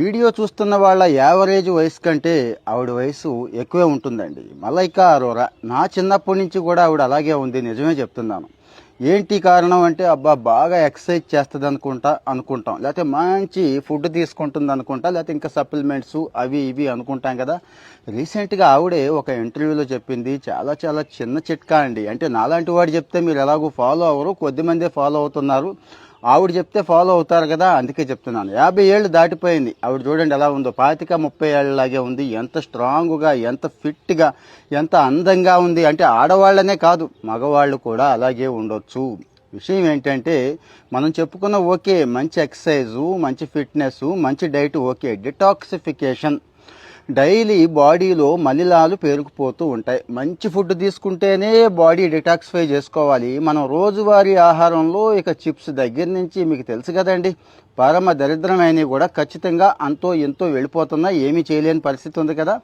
Video చూస్తున్న వాళ్ళ average వయసు కంటే ఆవిడ వయసు ఎక్కువే ఉంటుందండి. మలైకా అరోరా నా చిన్నప్పటి నుంచి కూడా ఆవిడ అలాగే ఉంది నిజమే చెప్తున్నాను. ఏంటి కారణం అంటే అబ్బా బాగా ఎక్సర్సైజ్ చేస్తుంది అనుకుంటా. అనుకుంటాం లేకపోతే మంచి ఫుడ్ తీసుకుంటుంది అనుకుంటా లేకపోతే ఇంకా సప్లిమెంట్స్ అవి ఇవి అనుకుంటాం కదా. రీసెంట్గా ఆవిడే ఒక ఇంటర్వ్యూలో చెప్పింది చాలా చాలా చిన్న చిట్కా అండి. అంటే నాలాంటి వాడు చెప్తే మీరు ఎలాగో ఫాలో అవ్వరు కొద్దిమందే ఫాలో అవుతున్నారు. ఆవిడ చెప్తే ఫాలో అవుతారు కదా అందుకే చెప్తున్నాను. యాభై ఏళ్ళు దాటిపోయింది. ఆవిడ చూడండి ఎలా ఉందో. పాతిక ముప్పై ఏళ్ళలాగే ఉంది. ఎంత స్ట్రాంగ్గా ఎంత ఫిట్గా ఎంత అందంగా ఉంది. అంటే ఆడవాళ్ళనే కాదు మగవాళ్ళు కూడా అలాగే ఉండొచ్చు. విషయం ఏంటంటే మనం చెప్పుకున్న ఓకే మంచి ఎక్సర్సైజు మంచి ఫిట్నెస్ మంచి డైట్ ఓకే. డిటాక్సిఫికేషన్ డైలీ బాడీలో మలిలాలు పేరుకుపోతూ ఉంటాయి. మంచి ఫుడ్ తీసుకుంటేనే బాడీ డిటాక్సిఫై చేసుకోవాలి. మనం రోజువారీ ఆహారంలో ఇక చిప్స్ దగ్గర నుంచి మీకు తెలుసు కదండి పరమ దరిద్రమైనవి కూడా ఖచ్చితంగా అంతో ఎంతో వెళ్ళిపోతున్నా ఏమీ చేయలేని పరిస్థితి ఉంది కదా.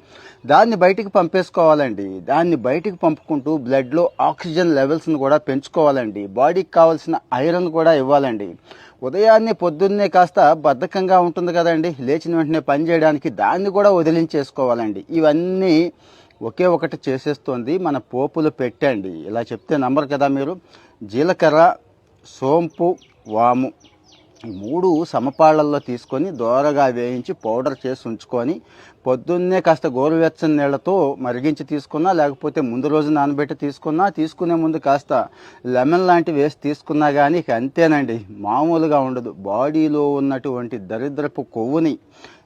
దాన్ని బయటికి పంపేసుకోవాలండి. దాన్ని బయటికి పంపుకుంటూ బ్లడ్లో ఆక్సిజన్ లెవెల్స్ని కూడా పెంచుకోవాలండి. బాడీకి కావాల్సిన ఐరన్ కూడా ఇవ్వాలండి. ఉదయాన్నే పొద్దున్నే కాస్త బద్ధకంగా ఉంటుంది కదండి. లేచిన వెంటనే పని చేయడానికి దాన్ని కూడా వదిలించేసుకోవాలండి. ఇవన్నీ ఒకే ఒకటి చేసేస్తోంది మన పోపులు పెట్టండి. ఇలా చెప్తే నంబర్ కదా మీరు? జీలకర్ర సోంపు వాము ఈ మూడు సమపాళ్ళల్లో తీసుకొని దోరగా వేయించి పౌడర్ చేసి ఉంచుకొని పొద్దున్నే కాస్త గోరువెచ్చని నీళ్ళతో మరిగించి తీసుకున్నా లేకపోతే ముందు రోజు నానబెట్టి తీసుకున్నా తీసుకునే ముందు కాస్త లెమన్ లాంటివి వేసి తీసుకున్నా కానీ ఇక అంతేనండి. మామూలుగా ఉండదు. బాడీలో ఉన్నటువంటి దరిద్రపు కొవ్వుని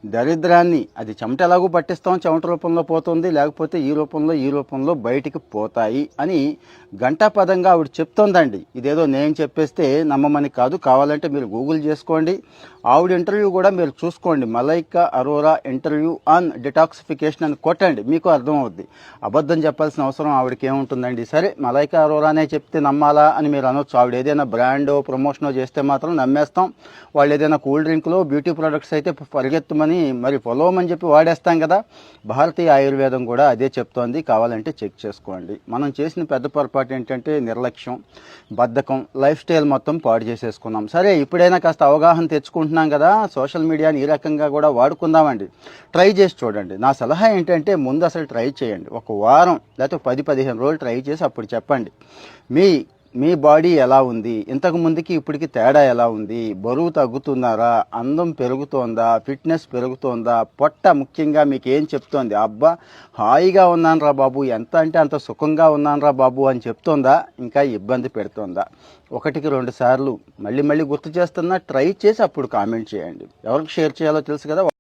దరిద్రాన్ని అది చెమట ఎలాగూ పట్టిస్తాం చెమట రూపంలో పోతుంది లేకపోతే ఈ రూపంలో ఈ రూపంలో బయటికి పోతాయి అని గంటాపదంగా ఆవిడ చెప్తోందండి. ఇదేదో నేను చెప్పేస్తే నమ్మమని కాదు. కావాలంటే మీరు గూగుల్ చేసుకోండి. ఆవిడ ఇంటర్వ్యూ కూడా మీరు చూసుకోండి. Malaika Arora interview on detoxification అని కొట్టండి. మీకు అర్థమవుద్ది. అబద్ధం చెప్పాల్సిన అవసరం ఆవిడకి ఏముంటుందండి సరే మలైకా అరోరానే చెప్తే నమ్మాలా అని మీరు అనొచ్చు. ఆవిడ ఏదైనా బ్రాండో ప్రమోషనో చేస్తే మాత్రం నమ్మేస్తాం. వాళ్ళు ఏదైనా కూల్ డ్రింక్లో బ్యూటీ ప్రొడక్ట్స్ అయితే పరిగెత్తమని మరి పొలవమని చెప్పి వాడేస్తాం కదా. భారతీయ ఆయుర్వేదం కూడా అదే చెప్తోంది. కావాలంటే చెక్ చేసుకోండి. మనం చేసిన పెద్ద పొరపాటు ఏంటంటే నిర్లక్ష్యం బద్ధకం లైఫ్ స్టైల్ మొత్తం పాడు చేసేసుకున్నాం. సరే ఇప్పుడైనా కాస్త అవగాహన తెచ్చుకుంటున్నాం కదా. సోషల్ మీడియాని ఈ రకంగా కూడా వాడుకుందామండి. ట్రై చేసి చూడండి. నా సలహా ఏంటంటే ముందు అసలు ట్రై చేయండి. ఒక వారం లేకపోతే పది పదిహేను రోజులు ట్రై చేసి అప్పుడు చెప్పండి. మీ మీ బాడీ ఎలా ఉంది? ఇంతకు ముందుకి ఇప్పటికి తేడా ఎలా ఉంది? బరువు తగ్గుతున్నారా? అందం పెరుగుతోందా? ఫిట్నెస్ పెరుగుతోందా? పొట్ట ముఖ్యంగా మీకు ఏం చెప్తోంది? అబ్బా హాయిగా ఉన్నానురా బాబు. ఎంత అంటే అంత సుఖంగా ఉన్నానురా బాబు అని చెప్తోందా? ఇంకా ఇబ్బంది పెడుతోందా? ఒకటికి రెండు సార్లు మళ్ళీ మళ్ళీ గుర్తు చేస్తున్నా ట్రై చేసి అప్పుడు కామెంట్ చేయండి. ఎవరికి షేర్ చేయాలో తెలుసు కదా